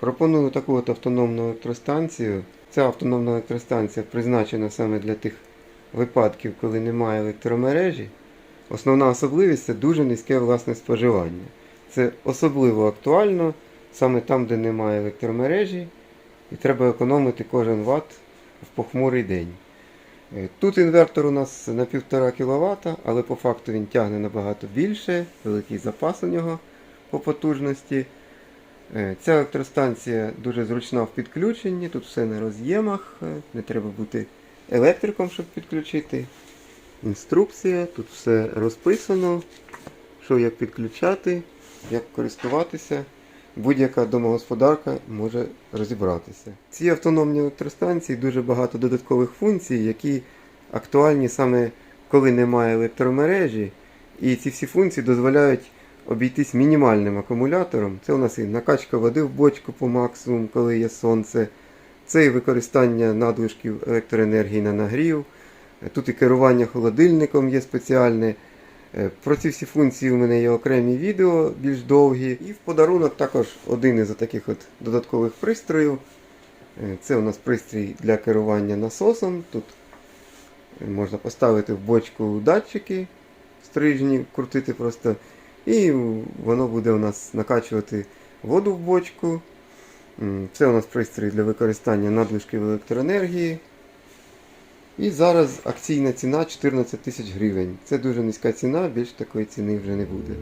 Пропоную таку от автономну електростанцію. Ця автономна електростанція призначена саме для тих випадків, коли немає електромережі. Основна особливість це дуже низьке власне споживання. Це особливо актуально саме там, де немає електромережі, і треба економити кожен ватт в похмурий день. Е, Тут інвертор у нас на 1,5 кВт, але по факту він тягне набагато більше, великий запас у нього по потужності. Е, Ця електростанція дуже зручна в підключенні, тут все на роз'ємах, е, не треба бути електриком, щоб підключити. Інструкція, тут все розписано, що як підключати, як користуватися. Будь-яка домогосподарка може розібратися. Ці автономні електростанції дуже багато додаткових функцій, які актуальні саме коли немає електромережі. І ці всі функції дозволяють обійтись мінімальним акумулятором. Це у нас і накачка води в бочку по максимуму, коли є сонце. Це і використання надлишків електроенергії на нагрів. Тут і керування холодильником є спеціальне. Е, Про ці всі функції у мене є окремі відео, більш довгі. І в подарунок також один із таких от додаткових пристроїв. Е, Це у нас пристрій для керування насосом. Тут е, можна поставити в бочку датчики стрижні, крутити просто. І воно буде у нас накачувати воду в бочку. Це у нас пристрій для використання надлишків електроенергії. І зараз акційна ціна 14 тисяч гривень. Це дуже низька ціна, більш такої ціни вже не буде.